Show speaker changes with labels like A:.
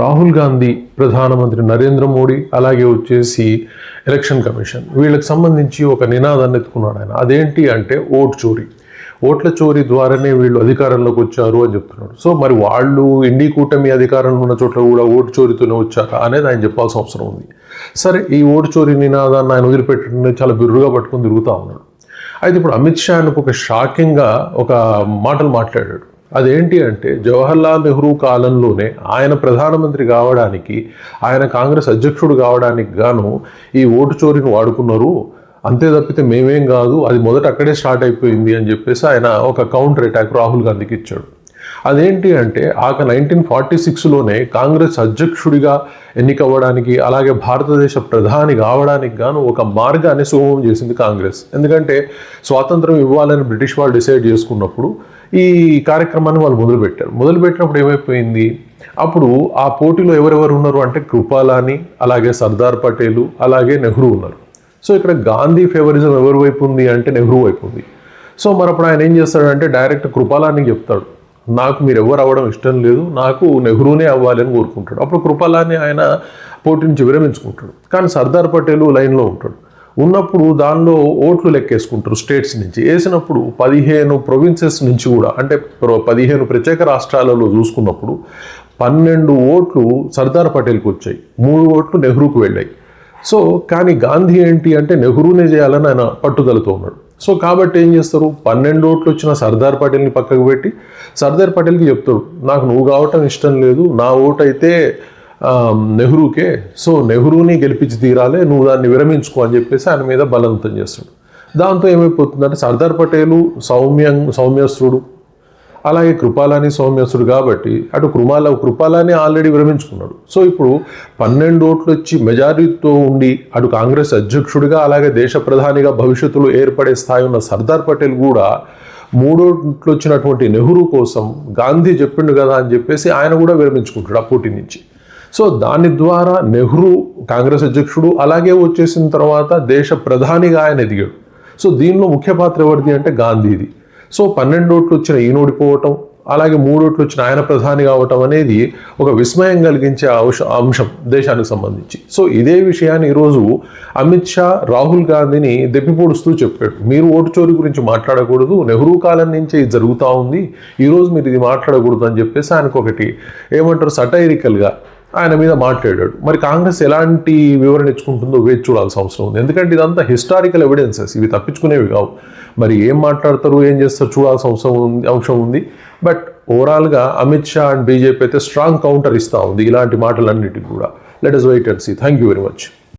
A: రాహుల్ గాంధీ ప్రధానమంత్రి నరేంద్ర మోడీ అలాగే వచ్చేసి ఎలక్షన్ కమిషన్. వీళ్ళకి సంబంధించి ఒక నినాదాన్ని ఎత్తుకున్నాడు ఆయన. అదేంటి అంటే ఓట్ చోరీ. ఓట్ల చోరీ ద్వారానే వీళ్ళు అధికారంలోకి వచ్చారు అని చెప్తున్నాడు. సో మరి వాళ్ళు ఇండి కూటమి అధికారంలో ఉన్న చోట్ల కూడా ఓటు చోరీతోనే వచ్చారా అనేది ఆయన చెప్పాల్సిన అవసరం ఉంది. సరే ఈ ఓటు చోరీ నినాదాన్ని ఆయన వదిలిపెట్టడం చాలా బిర్రుగా పట్టుకుని తిరుగుతూ ఉన్నాడు. అయితే ఇప్పుడు అమిత్ షా ఆయనకు ఒక షాకింగ్గా ఒక మాటలు మాట్లాడాడు. అదేంటి అంటే జవహర్లాల్ నెహ్రూ కాలంలోనే ఆయన ప్రధానమంత్రి కావడానికి ఆయన కాంగ్రెస్ అధ్యక్షుడు కావడానికి గాను ఈ ఓటు చోరీని వాడుకున్నారు. అంతే తప్పితే మేమేం కాదు అది మొదట అక్కడే స్టార్ట్ అయిపోయింది అని చెప్పేసి ఆయన ఒక కౌంటర్ అటాక్ రాహుల్ గాంధీకి ఇచ్చాడు. అదేంటి అంటే ఆక నైన్టీన్ ఫార్టీ సిక్స్లోనే కాంగ్రెస్ అధ్యక్షుడిగా ఎన్నికవ్వడానికి అలాగే భారతదేశ ప్రధాని కావడానికి గాను ఒక మార్గాన్ని సుగమం చేసింది కాంగ్రెస్. ఎందుకంటే స్వాతంత్రం ఇవ్వాలని బ్రిటిష్ వాళ్ళు డిసైడ్ చేసుకున్నప్పుడు ఈ కార్యక్రమాన్ని వాళ్ళు మొదలుపెట్టారు. మొదలుపెట్టినప్పుడు ఏమైపోయింది? అప్పుడు ఆ పోటీలో ఎవరెవరు ఉన్నారు అంటే కృపాలాని అలాగే సర్దార్ పటేలు అలాగే నెహ్రూ ఉన్నారు. సో ఇక్కడ గాంధీ ఫేవరిజం ఎవరి వైపు ఉంది అంటే నెహ్రూ వైపు ఉంది. సో మరప్పుడు ఆయన ఏం చేస్తాడంటే డైరెక్ట్ కృపాలానికి చెప్తాడు. నాకు మీరు ఎవరు అవ్వడం ఇష్టం లేదు నాకు నెహ్రూనే అవ్వాలి అని కోరుకుంటాడు. అప్పుడు కృపాలాని ఆయన పోటీ నుంచి విరమించుకుంటాడు. కానీ సర్దార్ పటేల్ లైన్లో ఉంటాడు. ఉన్నప్పుడు దానిలో ఓట్లు లెక్కేసుకుంటారు స్టేట్స్ నుంచి. వేసినప్పుడు పదిహేను ప్రొవిన్సెస్ నుంచి కూడా అంటే పదిహేను ప్రత్యేక రాష్ట్రాలలో చూసుకున్నప్పుడు పన్నెండు ఓట్లు సర్దార్ పటేల్కి వచ్చాయి. మూడు ఓట్లు నెహ్రూకు వెళ్ళాయి. సో కానీ గాంధీ ఏంటి అంటే నెహ్రూనే చేయాలని ఆయన పట్టుదలతో ఉన్నాడు. సో కాబట్టి ఏం చేస్తారు? పన్నెండు ఓట్లు వచ్చిన సర్దార్ పటేల్ని పక్కకు పెట్టి సర్దార్ పటేల్కి చెప్తాడు నాకు నువ్వు కావటం ఇష్టం లేదు నా ఓటు అయితే నెహ్రూకే సో నెహ్రూని గెలిపించి తీరాలే నువ్వు దాన్ని విరమించుకో అని చెప్పేసి ఆయన మీద బలవంతం చేస్తాడు. దాంతో ఏమైపోతుందంటే సర్దార్ పటేలు సౌమ్యం సౌమ్యస్తుడు అలాగే కృపాలాని సౌమ్యసుడు కాబట్టి అటు కృమాల కృపాలాని ఆల్రెడీ విరమించుకున్నాడు. సో ఇప్పుడు పన్నెండు ఓట్లు వచ్చి మెజారిటీతో ఉండి అటు కాంగ్రెస్ అధ్యక్షుడిగా అలాగే దేశ ప్రధానిగా భవిష్యత్తులో ఏర్పడే స్థాయి ఉన్న సర్దార్ పటేల్ కూడా మూడోట్లు వచ్చినటువంటి నెహ్రూ కోసం గాంధీ చెప్పిండు కదా అని చెప్పేసి ఆయన కూడా విరమించుకుంటాడు ఆ పోటీ నుంచి. సో దాని ద్వారా నెహ్రూ కాంగ్రెస్ అధ్యక్షుడు అలాగే వచ్చేసిన తర్వాత దేశ ప్రధానిగా ఆయన ఎదిగాడు. సో దీనిలో ముఖ్య పాత్ర ఎవరిది అంటే గాంధీది. సో పన్నెండు ఓట్లు వచ్చిన ఈయన ఓడిపోవటం అలాగే మూడు ఓట్లు వచ్చిన ఆయన ప్రధాని కావటం అనేది ఒక విస్మయం కలిగించే అంశ- అంశం దేశానికి సంబంధించి. సో ఇదే విషయాన్ని ఈరోజు అమిత్ షా రాహుల్ గాంధీని దెప్పిపొడుస్తూ చెప్పాడు. మీరు ఓటు చోరీ గురించి మాట్లాడకూడదు నెహ్రూ కాలం నుంచే ఇది జరుగుతూ ఉంది ఈరోజు మీరు ఇది మాట్లాడకూడదు అని చెప్పేసి ఆయనకు ఒకటి ఏమంటారు సటైరికల్గా ఆయన మీద మాట్లాడాడు. మరి కాంగ్రెస్ ఎలాంటి వివరణ ఇచ్చుకుంటుందో వేచి చూడాల్సిన అవసరం ఉంది. ఎందుకంటే ఇదంతా హిస్టారికల్ ఎవిడెన్సెస్ ఇవి తప్పించుకునేవి కావు. మరి ఏం మాట్లాడతారు ఏం చేస్తారు చూడాల్సిన అవసరం ఉంది అంశం ఉంది. బట్ ఓవరాల్గా అమిత్ షా అండ్ బీజేపీ అయితే స్ట్రాంగ్ కౌంటర్ ఇస్తూ ఉంది ఇలాంటి మాటలన్నిటికి కూడా. Let us wait and see thank you very much